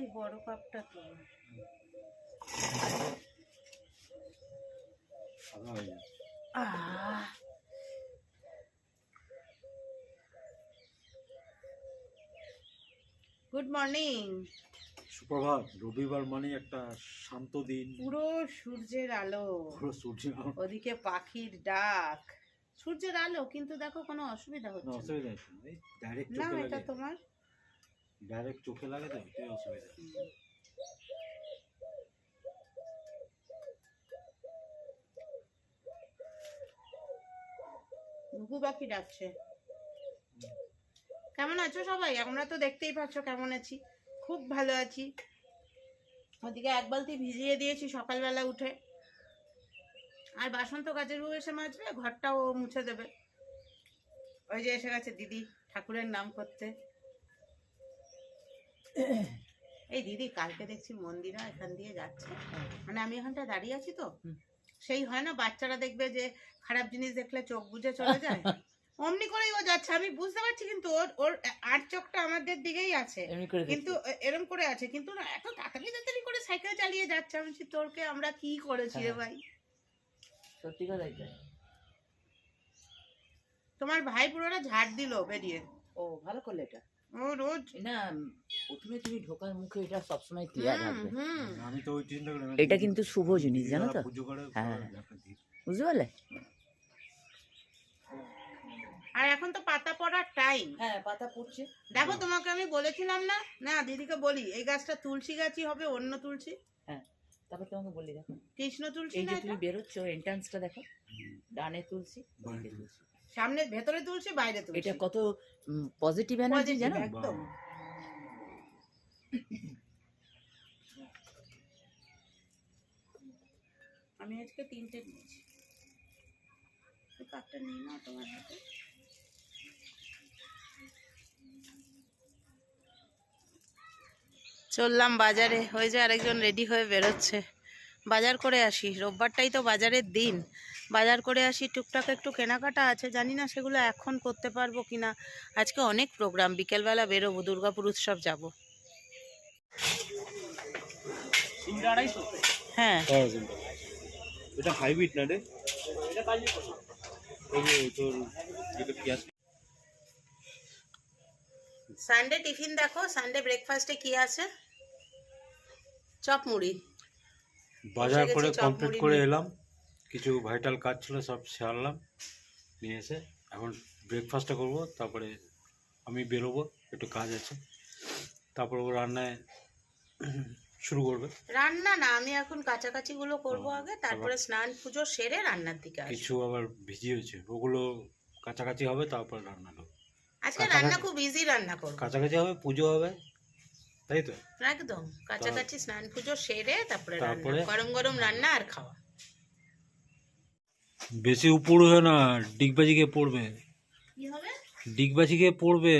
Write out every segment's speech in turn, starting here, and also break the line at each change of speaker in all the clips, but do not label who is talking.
ওই বড় কাপটা তো। আহ। গুড মর্নিং
সুপ্রভাত রবিবার মানে একটা শান্ত দিন।
পুরো সূর্যের আলো।
পুরো সূর্য
ওদিকে পাখির ডাক। সূর্যের আলো কিন্তু দেখো কোনো অসুবিধা হচ্ছে না।
অসুবিধা নেই ডাইরেক্ট
না এটা তোমার
ডাইরেক্ট চোখে লাগে তো এটাই অসুবিধা।
ঘুঘু পাখি ডাকছে। কেমন আছো সবাই? আমরা তো দেখতেই পাচ্ছ কেমন আছি। খুব ভালো আছি। ওদিকে এক বালতি ভিজিয়ে দিয়েছি সকালবেলা উঠে। আর বাসন তো কাজের বউ এসে মাজবে ঘরটাও মুছে দেবে। ওই যে এসে গেছে দিদি, ঠাকুরের নাম করতে। এই দিদি কালকে দেখছি মন্দিরা এখান দিয়ে যাচ্ছে। মানে আমি এখানটা দাঁড়িয়ে আছি তো। সেই হয় না বাচ্চারা দেখবে যে খারাপ জিনিস দেখলে চোখ বুঝে চলে যায়। অমনি করেই ও যাচ্ছে। আমি বুঝতে পারছি কিন্তু ওর ওর আর চোখটা আমাদের দিকেই আছে। কিন্তু এরম করে আছে। কিন্তু না এত তাড়াতাড়ি তাড়াতাড়ি করে সাইকেল চালিয়ে যাচ্ছে। আমি বলছি, তোরকে আমরা কি করেছি রে
হ্যাঁ।
ভাই?
সত্যি কথাই
তোমার ভাই পুরোটা ঝাড় দিল বেরিয়ে।
ও ভালো করলে এটা।
ও রোজ।
না প্রথমে তুমি ঢোকার মুখে এটা সবসময় ক্লিয়ার রাখবে।
আমি তো ওই চিন্তা করি
এটা কিন্তু শুভ জিনিস জানো তো? হ্যাঁ। বুঝতে পারলে?
আর এখন তো পাতা পড়ার টাইম
হ্যাঁ পাতা পড়ছে।
দেখো তোমাকে আমি বলেছিলাম না? না দিদিকে বলি এই গাছটা তুলসী গাছই হবে অন্য তুলসী।
হ্যাঁ তারপর তোমাকে বলি দেখো।
কৃষ্ণ তুলসী
এই
না
যে তুমি বেরোচ্ছ এন্ট্রান্সটা দেখো। ডানে তুলসী।
তুলসী।
সামনে ভেতরে তুলসী বাইরে তুলসী
এটা কত পজিটিভ এনার্জি জানো?
একদম। আমি আজকে তিনটে নিয়েছি। কাপটা নিই না তোমার হাতে। চললাম বাজারে ওই যে আরেকজন রেডি হয়ে বেরোচ্ছে। বাজার করে আসি। রোববারটাই তো বাজারের দিন। বাজার করে আসি টুকটাক একটু কেনাকাটা আছে জানি না সেগুলো এখন করতে পারব কিনা। আজকে অনেক প্রোগ্রাম বিকেলবেলা বেরোবো দুর্গাপুর উৎসব যাব। হ্যাঁ।
এটা হাইব্রিড না রে?
সানডে টিফিন দেখো সানডে ব্রেকফাস্টে কি আছে? চপ মুড়ি।
বাজার করে কমপ্লিট করে এলাম। কিছু ভাইটাল কাজ ছিল সব সারলাম নিয়ে এসে এখন ব্রেকফাস্টটা করব তারপরে আমি বেরোবো একটু কাজ আছে। তারপর ও রান্নায় শুরু করবে।
রান্না না আমি এখন কাছাকাছি গুলো করব আগে তারপরে? স্নান পুজো সেরে রান্নার দিকে
কিছু আবার ভিজিয়েছে ওগুলো কাছাকাছি হবে তারপর রান্না হবে
আজকে রান্না খুব ইজি রান্না করব।
কাছাকাছি হবে পুজো হবে তাই তো?
একদম। কাছাকাছি স্নান পুজো সেরে তারপরে? গরম গরম রান্না আর খাওয়া।
বেশি উপর হয়ে না ডিগবাজি গিয়ে পড়বে।
কি হবে?
ডিগবাজি গিয়ে পড়বে।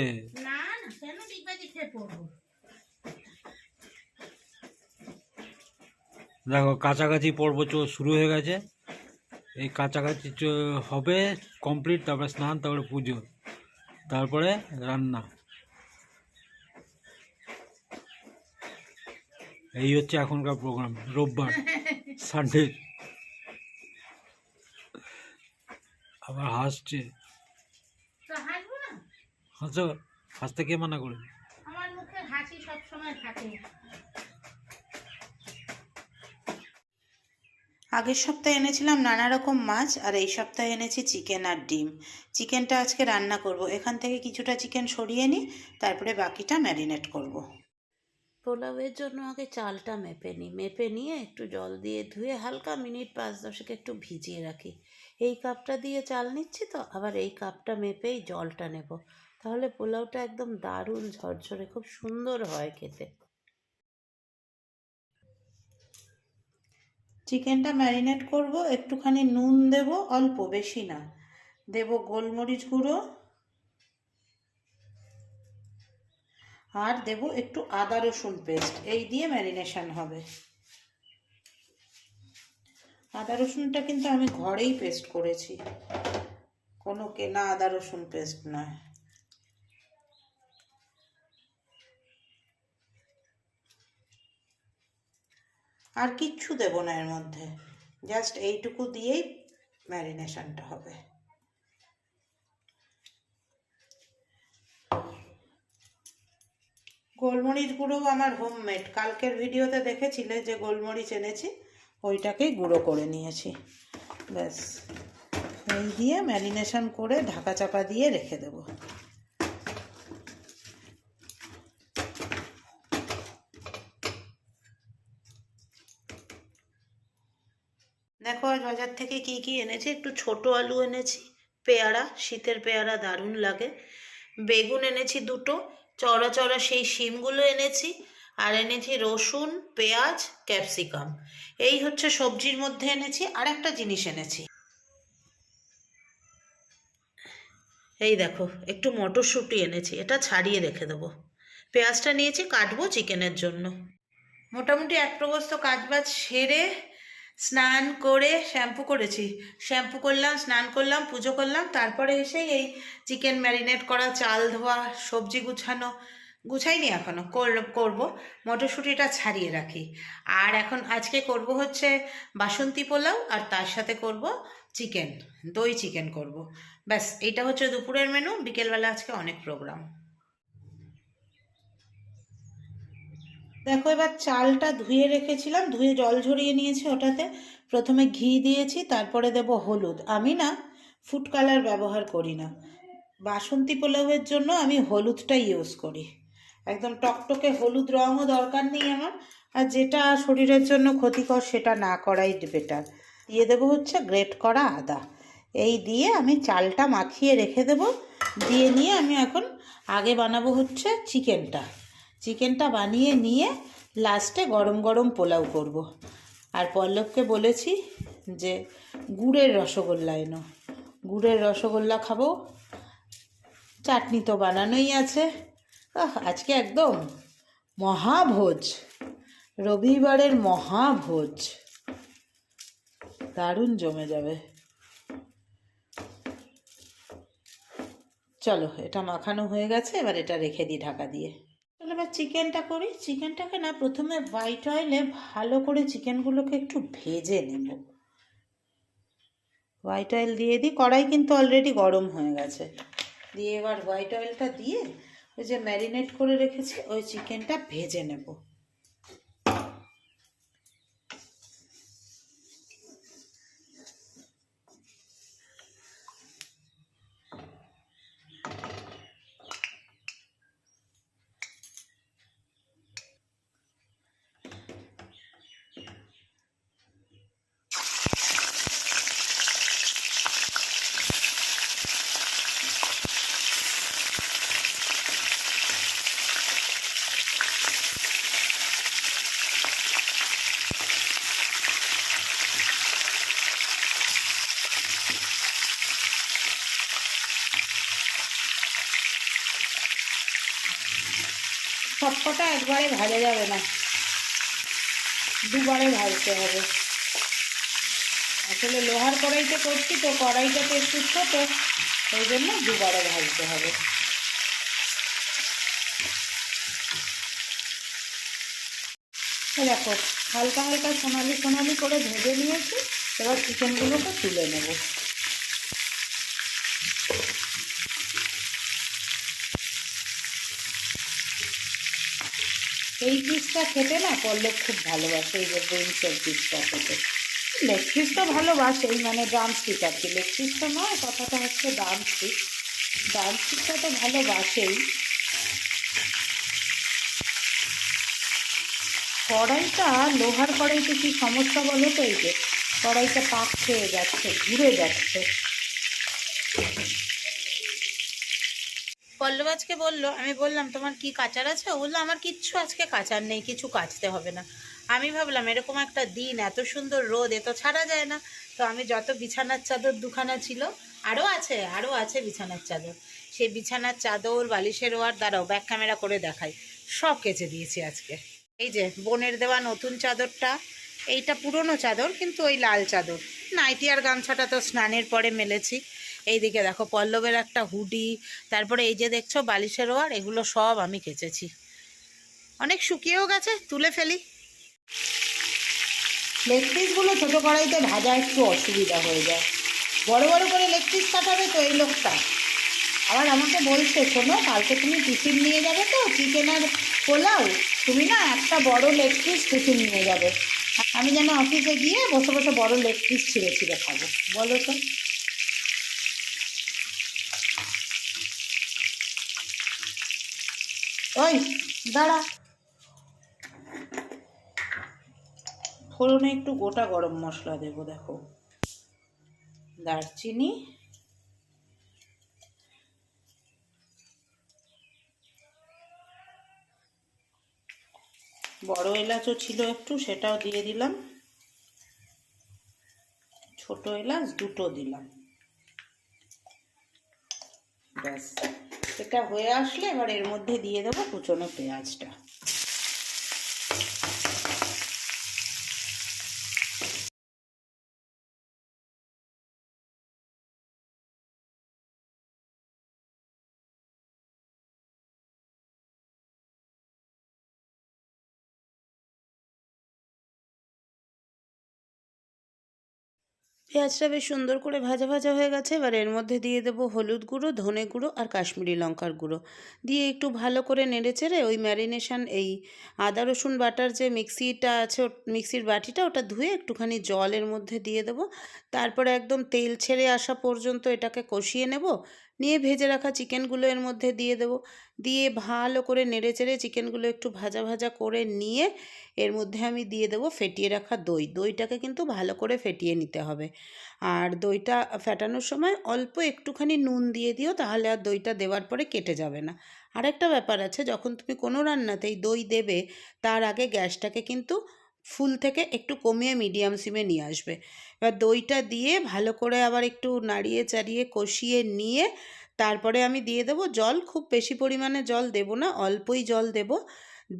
না না কেন ডিগবাজি খেয়ে পড়ব?
দেখো কাছাকাছি পর্ব শুরু হয়ে গেছে। এই কাছাকাছি হবে কমপ্লিট তারপরে স্নান তারপরে পুজো তারপরে রান্না। এই হচ্ছে এখনকার প্রোগ্রাম রোববার সানডে আবার হাসছে।
তো
হাসো হাসতে কে মানা করে
আমার মুখে হাসি সব সময় থাকে। আগের সপ্তাহে এনেছিলাম নানা রকম মাছ আর এই সপ্তাহে এনেছি চিকেন আর ডিম। চিকেনটা আজকে রান্না করব। এখান থেকে কিছুটা চিকেন সরিয়ে নিই তারপরে বাকিটা ম্যারিনেট করব। পোলাওয়ের জন্য আগে চালটা মেপে নিই। মেপে নিয়ে একটু জল দিয়ে ধুয়ে হালকা মিনিট পাঁচ দশেক একটু ভিজিয়ে রাখি। এই কাপটা দিয়ে চাল নিচ্ছি তো, আবার এই কাপটা মেপেই জলটা নেব। তাহলে পোলাওটা একদম দারুণ ঝরঝরে, খুব সুন্দর হয় খেতে। চিকেনটা ম্যারিনেট করব, একটুখানি নুন দেব, অল্প, বেশি না। দেব গোলমরিচ গুঁড়ো আর দেব একটু আদা রসুন পেস্ট এই দিয়ে ম্যারিনেশন হবে। আদা রসুনটা কিন্তু আমি ঘরেই পেস্ট করেছি। কোনো কেনা আদা রসুন পেস্ট নয়। আর কিচ্ছু দেবো না এর মধ্যে জাস্ট এইটুকু দিয়েই ম্যারিনেশনটা হবে। গোলমরিচ গুঁড়ো আমার হোমমেড কালকের ভিডিওতে দেখেছিলে যে গোলমরিচ এনেছি, ওইটাকেই গুঁড়ো করে নিয়েছি। ব্যাস, এই দিয়ে ম্যারিনেশন করে ঢাকা চাপা দিয়ে রেখে দেবো। দেখো, আজ বাজার থেকে কি কি এনেছি? একটু ছোট আলু এনেছি, পেয়ারা, শীতের পেয়ারা দারুণ লাগে। বেগুন এনেছি দুটো চড়া চড়া সেই শিমগুলো এনেছি আর এনেছি রসুন, পেঁয়াজ, ক্যাপসিকাম। এই হচ্ছে সবজির মধ্যে এনেছি, আর একটা জিনিস এনেছি। এই দেখো, একটু মটরশুঁটি এনেছি, এটা ছাড়িয়ে রেখে দেবো। পেঁয়াজটা নিয়েছি, কাটবো চিকেনের জন্য। মোটামুটি এক প্রবস্ত কাজবাজ সেরে স্নান করে শ্যাম্পু করেছি। শ্যাম্পু করলাম, স্নান করলাম, পুজো করলাম, তারপরে এসেই এই চিকেন ম্যারিনেট করা, চাল ধোয়া, সবজি গুছানো, গুছাইনি এখনও করব। মটরশুঁটিটা ছাড়িয়ে রাখি। আর এখন আজকে করব হচ্ছে বাসন্তী পোলাও, আর তার সাথে করব চিকেন, দই চিকেন করব। ব্যাস, এইটা হচ্ছে দুপুরের মেনু বিকেলবেলা আজকে অনেক প্রোগ্রাম দেখো, এবার চালটা ধুয়ে রেখেছিলাম, ধুয়ে জল ঝরিয়ে নিয়েছি ওটাতে। প্রথমে ঘি দিয়েছি, তারপরে দেব হলুদ। আমি না ফুড কালার ব্যবহার করি না। বাসন্তী পোলাওয়ের জন্য আমি হলুদটা ইউজ করি। একদম টকটকে হলুদ রঙও দরকার নেই আমার, আর যেটা শরীরের জন্য ক্ষতিকর সেটা না করাই বেটার দিয়ে দেবো হচ্ছে গ্রেট করা আদা। এই দিয়ে আমি চালটা মাখিয়ে রেখে দেব। দিয়ে নিয়ে আমি এখন আগে বানাবো হচ্ছে চিকেনটা চিকেনটা বানিয়ে নিয়ে লাস্টে গরম গরম পোলাও করব। আর পল্লবকে বলেছি যে গুড়ের রসগোল্লা এনো। গুড়ের রসগোল্লা খাব। চাটনি তো বানানোই আছে। আজকে একদম মহাভোজ। রবিবারের মহাভোজ। দারুণ জমে যাবে। চলো, এটা মাখানো হয়ে গেছে, এবার এটা রেখে দিই ঢাকা দিয়ে। এবার চিকেনটা করি। চিকেনটাকে না প্রথমে হোয়াইট অয়েলে ভালো করে চিকেনগুলোকে একটু ভেজে নেব। হোয়াইট অয়েল দিয়ে দিই। কড়াই কিন্তু অলরেডি গরম হয়ে গেছে। দিয়ে এবার হোয়াইট অয়েলটা দিয়ে ওই যে ম্যারিনেট করে রেখেছি, ওই চিকেনটা ভেজে নেব। সবকটা একবারে ভাজা যাবে না। দুবারে ভাজতে হবে। আসলে লোহার কড়াইতে করছি তো, কড়াইটাতে একটু ছোট, সেই জন্য দুবারে ভাজতে হবে। দেখো, হালকা হালকা সোনালি সোনালি করে ভেজে নিয়েছি, এবার চিকেনগুলোকে তুলে নেব। এই পিসটা খেতে না পল্লব খুব ভালোবাসে এই যে ব্রেঞ্চের পিসটা খেতে। লেগ পিস তো ভালোবাসে এই মানে ড্রাম স্টিক আর কি। লেগ পিস তো নয়, কথাটা হচ্ছে ড্রাম স্টিক ড্রাম স্টিকটা তো ভালোবাসেই। কড়াইটা, লোহার কড়াইতে কি সমস্যা বলো তো এই যে? কড়াইটা পাক খেয়ে যাচ্ছে, ঘুরে যাচ্ছে। পল্লব আজকে বলল, আমি বললাম, তোমার কি কাচার আছে? ও বলল, আমার কিচ্ছু আজকে কাচার নেই, কিছু কাচতে হবে না। আমি ভাবলাম, এরকম একটা দিন, এত সুন্দর রোদ, এ তো ছাড়া যায় না। তো আমি যত বিছানার চাদর দুখানা ছিল আরও আছে আরও আছে বিছানার চাদর। সেই বিছানার চাদর, বালিশের ওয়ার দ্বারাও ব্যাক ক্যামেরা করে দেখাই। সব কেচে দিয়েছি আজকে। এই যে, বোনের দেওয়া নতুন চাদরটা, এইটা পুরনো চাদর, কিন্তু ওই লাল চাদর। নাইটি আর গামছাটা তো স্নানের পরে মেলেছি। এইদিকে দেখো পল্লবের একটা হুডি, তারপরে এই যে দেখছ বালিশের ওয়ার, এগুলো সব আমি কেচেছি। অনেক শুকিয়েও গেছে, তুলে ফেলি। লেগ পিসগুলো ছোটো কড়াইতে ভাজা একটু অসুবিধা হয়ে যায়। বড় বড় করে লেগ পিস কাটাবে তো এই লোকটা। আবার আমাকে বলছে, শোনো, কালকে তুমি টিফিন নিয়ে যাবে তো, চিকেন আর পোলাও। তুমি না একটা বড় লেগ পিস টিফিন নিয়ে যাবে। আমি যেন অফিসে গিয়ে বসে বসে বড় লেগ পিস ছিঁড়ে ছিঁড়ে খাব। বলো তো। ওই, দাঁড়া। ফোড়নে একটু গোটা গরম মশলা দেবো, দেখো। দারচিনি। বড় এলাচও ছিল একটু, সেটাও দিয়ে দিলাম। ছোট এলাচ দুটো দিলাম। ব্যাস। এটা হয়ে আসলে এবার এর মধ্যে দিয়ে দেবো কুচনো পেঁয়াজটা। পেঁয়াজটা বেশ সুন্দর করে ভাজা ভাজা হয়ে গেছে। এবার এর মধ্যে দিয়ে দেবো হলুদ গুঁড়ো, ধনে গুঁড়ো আর কাশ্মীরি লঙ্কার গুঁড়ো। দিয়ে একটু ভালো করে নেড়ে চেড়ে ওই ম্যারিনেশান এই আদা, রসুন বাটার যে মিক্সিটা আছে মিক্সির বাটিটা ওটা ধুয়ে একটুখানি জলের মধ্যে দিয়ে দেবো। তারপরে একদম তেল ছেড়ে আসা পর্যন্ত এটাকে কষিয়ে নেব। নিয়ে ভেজে রাখা চিকেনগুলো এর মধ্যে দিয়ে দেবো। দিয়ে ভালো করে নেড়ে চেড়ে চিকেনগুলো একটু ভাজা ভাজা করে নিয়ে এর মধ্যে আমি দিয়ে দেবো ফেটিয়ে রাখা দই। দইটাকে কিন্তু ভালো করে ফেটিয়ে নিতে হবে। আর দইটা ফেটানোর সময় অল্প একটুখানি নুন দিয়ে দিও, তাহলে আর দইটা দেওয়ার পরে কেটে যাবে না। আরেকটা ব্যাপার আছে, যখন তুমি কোনো রান্নাতেই দই দেবে, তার আগে গ্যাসটাকে কিন্তু ফুল থেকে একটু কমিয়ে মিডিয়াম সিমে নিয়ে আসবে। এবার দইটা দিয়ে ভালো করে আবার একটু নাড়িয়ে চাড়িয়ে কষিয়ে নিয়ে তারপরে আমি দিয়ে দেবো জল, খুব বেশি পরিমাণে জল দেবো না, অল্পই জল দেবো।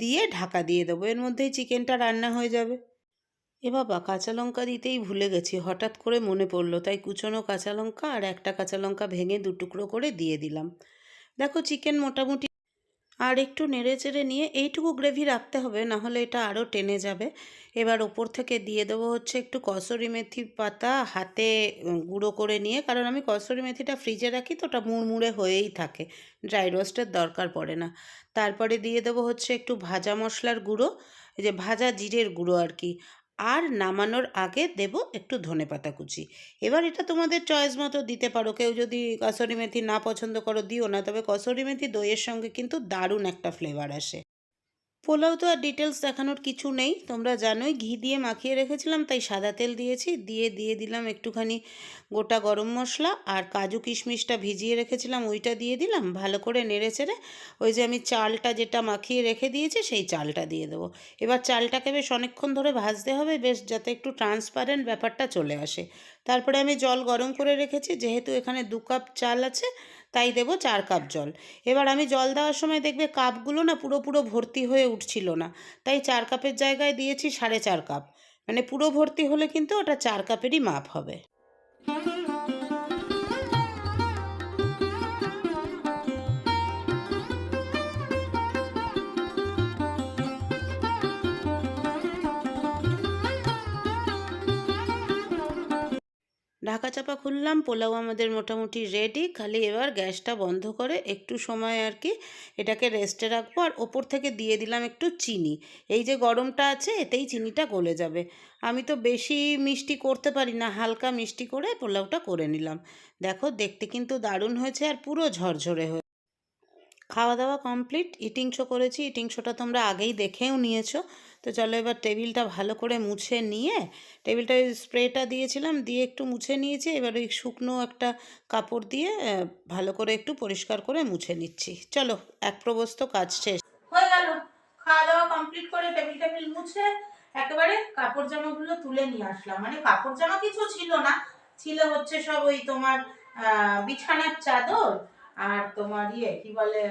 দিয়ে ঢাকা দিয়ে দেবো, এর মধ্যেই চিকেনটা রান্না হয়ে যাবে। এ বাবা, কাঁচা লঙ্কা দিতেই ভুলে গেছি, হঠাৎ করে মনে পড়ল, তাই কুচনো কাঁচা লঙ্কা আর একটা কাঁচা লঙ্কা ভেঙে দু টুকরো করে দিয়ে দিলাম। দেখো, চিকেন মোটামুটি আর একটু নেড়ে চেড়ে নিয়ে এইটুকু গ্রেভি রাখতে হবে, না হলে এটা আরও টেনে যাবে। এবার ওপর থেকে দিয়ে দেবো হচ্ছে একটু কসুরি মেথি পাতা হাতে গুঁড়ো করে নিয়ে, কারণ আমি কসরি মেথিটা ফ্রিজে রাখি তো ওটা মুড়মুড়ে হয়েই থাকে, ড্রাই রোস্টের দরকার পড়ে না। তারপরে দিয়ে দেবো হচ্ছে একটু ভাজা মশলার গুঁড়ো যে ভাজা জিরের গুঁড়ো আর কি। আর নামানোর আগে দেব একটু ধনে পাতা কুচি। এবার এটা তোমাদের চয়েস মতো দিতে পারো। কেউ যদি কসরি মেথি না পছন্দ করো, দিও না। তবে কসরি মেথি দইয়ের সঙ্গে কিন্তু দারুণ একটা ফ্লেভার আসে। পোলাও তো আর ডিটেলস দেখানোর কিছু নেই। তোমরা জানোই, ঘি দিয়ে মাখিয়ে রেখেছিলাম, তাই সাদা তেল দিয়েছি। দিয়ে দিয়ে দিলাম একটুখানি গোটা গরম মশলা আর কাজু কিশমিশটা ভিজিয়ে রেখেছিলাম, ওইটা দিয়ে দিলাম, ভালো করে নেড়ে চেড়ে। ওই যে আমি চালটা যেটা মাখিয়ে রেখে দিয়েছি, সেই চালটা দিয়ে দেবো। এবার চালটাকে বেশ অনেকক্ষণ ধরে ভাজতে হবে, বেশ যাতে একটু ট্রান্সপারেন্ট ব্যাপারটা চলে আসে। তারপরে আমি জল গরম করে রেখেছি, যেহেতু এখানে দু কাপ চাল আছে তাই দেব চার কাপ জল। এবার আমি জল দেওয়ার সময় দেখবে কাপগুলো না পুরো পুরো ভর্তি হয়ে উঠছিল না। তাই চার কাপের জায়গায় দিয়েছি সাড়ে চার কাপ। মানে পুরো ভর্তি হলে কিন্তু ওটা চার কাপেরই মাপ হবে। ঢাকা চাপা খুললাম, পোলাও আমাদের মোটামুটি রেডি খালি এবার গ্যাসটা বন্ধ করে একটু সময় আর কি এটাকে রেস্টে রাখব। আর ওপর থেকে দিয়ে দিলাম একটু চিনি। এই যে গরমটা আছে, এতেই চিনিটা গলে যাবে। আমি তো বেশি মিষ্টি করতে পারি না, হালকা মিষ্টি করে পোলাওটা করে নিলাম। দেখো, দেখতে কিন্তু দারুণ হয়েছে আর পুরো ঝরঝরে হয়ে খাওয়া দাওয়া কমপ্লিট ইটিং শো করেছি ইটিং শোটা তোমরা আগেই দেখেও নিয়েছো। তো চলো এবার টেবিলটা ভালো করে মুছে নিয়ে, টেবিলটা ওই স্প্রেটা দিয়েছিলাম, দিয়ে একটু মুছে নিয়েছি, এবার ওই শুকনো একটা কাপড় দিয়ে ভালো করে একটু পরিষ্কার করে মুছে নিচ্ছি। চলো, এক প্রবস্ত কাজ শেষ। হয়ে গেল। খাওয়া দাওয়া কমপ্লিট করে টেবিল টেবিল মুছে, একেবারে কাপড় জামাগুলো তুলে নিয়ে আসলাম। মানে কাপড় জামা কিছু ছিল না, ছিল হচ্ছে সব ওই তোমার বিছানার চাদর আর তোমার ইয়ে কি বলে,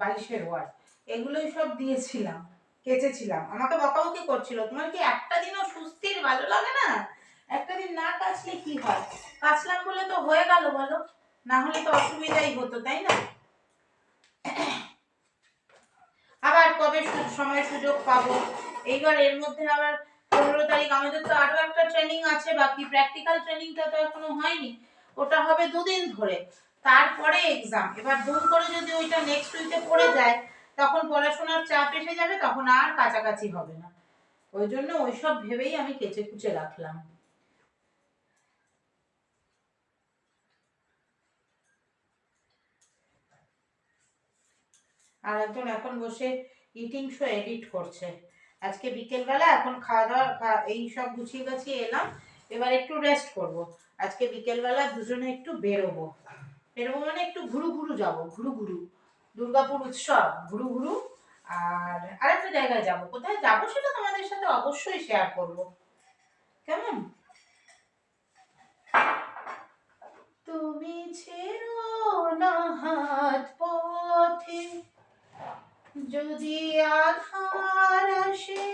বাইশের ওয়ার এগুলোই সব দিয়েছিলাম, কেচেছিলাম। আমাকে বকাবকি করছিল, তোমার কি একটা দিনও সুস্থির ভালো লাগে না? একটা দিন না কাচলে কি হয়? কাচলাম বলে তো হয়ে গেল বলো, না হলে তো অসুবিধাই হতো, তাই না? আবার কবে সময় সুযোগ পাবো? এইবার এর মধ্যে আবার পনেরো তারিখ, আমাদের তো আরও একটা ট্রেনিং আছে, বাকি প্র্যাকটিক্যাল ট্রেনিংটা তো এখনও হয়নি, ওটা হবে দুদিন ধরে। তারপরে এক্সাম এবার দুম করে যদি ওইটা নেক্সট উইকে পড়ে যায়, তখন পড়াশোনার চাপ এসে যাবে, তখন আর কাছাকাছি হবে না। ওই জন্য ওইসব ভেবেই আমি কেচে কুচে রাখলাম। আর একজন এখন বসে ইটিং শো এডিট করছে। আজকে বিকেলবেলা এখন খাওয়া দাওয়া এই সব গুছিয়ে গাছিয়ে এলাম। এবার একটু রেস্ট করব। আজকে বিকেলবেলা দুজনে একটু বেরোবো। বেরোবো মানে একটু ঘুরু ঘুরু যাব, ঘুরু ঘুরু। দুর্গাপুর উৎসব, ঘুরু ঘুরু। আর আরেকটা জায়গায় যাব। কোথায় যাব সেটা তোমাদের সাথে অবশ্যই শেয়ার করব। কেমন? তুমি ছেড়ো না হাত পথে, যদি আধার আসে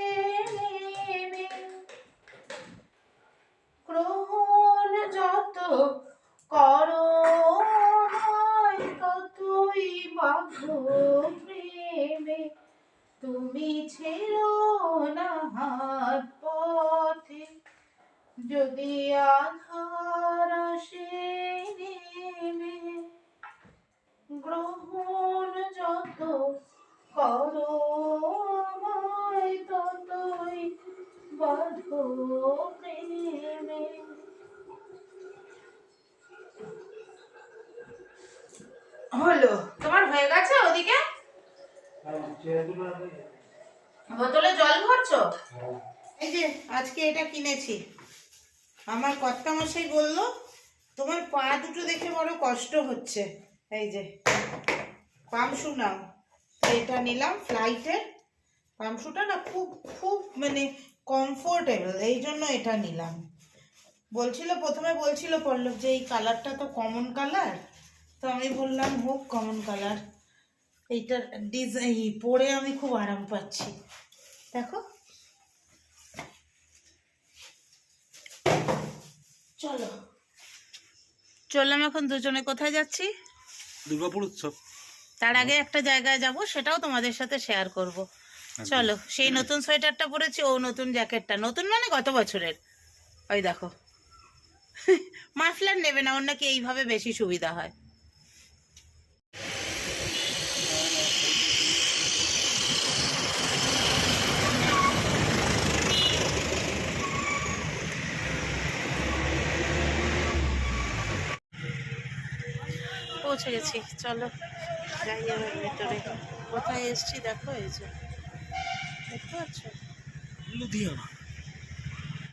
গ্রহণ যত করো বাঁধো প্রেমে, তুমি ছেড়ো না হাত পথে। যদি আধার আসে গ্রহণ যত করো আমায় ততই বাঁধো প্রেমে। হলো। তোমার হয়ে গেছে ওদিকে? বোতলে জল ভরছো? এই যে, আজকে এটা কিনেছি। আমার কর্তা মশাই বলল, তোমার পা দুটো দেখে বড় কষ্ট হচ্ছে। এই যে পামসু নাও। এটা নিলাম ফ্লাইটের পামসুটা না খুব খুব মানে কমফোর্টেবল এই জন্য এটা নিলাম। বলছিল, প্রথমে বলছিল পল্লব যে এই কালারটা তো কমন কালার তো আমি বললাম হোক কমন কালার এইটার ডিজাইন পরে আমি খুব আরাম পাচ্ছি। দেখো। চলো। চললাম এখন দুজনে কোথায় যাচ্ছি?
দুর্গাপুর উৎসব।
তার আগে একটা জায়গায় যাব সেটাও তোমাদের সাথে শেয়ার করব। চলো সেই নতুন সোয়েটারটা পরেছি ও নতুন জ্যাকেটটা। নতুন মানে গত বছরের? ওই দেখো। মাফলার নেবে না ওর নাকি এইভাবে বেশি সুবিধা হয়। পৌঁছে গেছি। চলো যাই আমার ভেতরে। কোথায় এসছি দেখো এই যে। দেখতে পাচ্ছ?
লুধিয়ানা